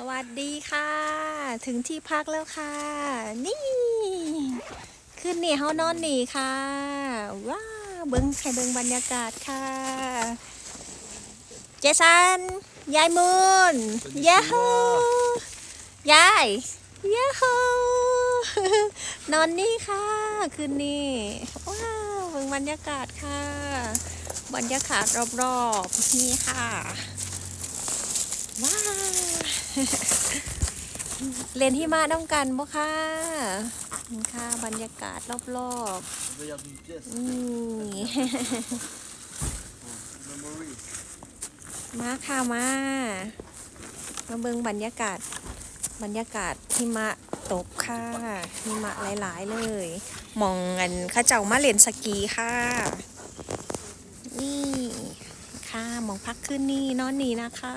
สวัสดีค่ะ ถึงที่พักแล้วค่ะ นี่ขึ้นนี่เฮานอนนี่ค่ะ ว้าวเบิ้งให้เบิ้งบรรยากาศค่ะ เจสันยายมูนยาฮูยายยาฮูนอนนี่ค่ะคืนนี้ว้าวเบิ้งบรรยากาศค่ะ บรรยากาศรอบๆนี่ค่ะ ว้าว เรียนที่มาต้องกันบ่ค่ะค่ะบรรยากาศรอบๆนี่มาค่ะมา มาเบิ่งบรรยากาศ บรรยากาศหิมะตกค่ะหิมะหลาย ๆ เลย มองเงินข้าเจ้ามาเล่นสกีค่ะ นี่ค่ะมองพักขึ้นนี่นอนนี่นะคะ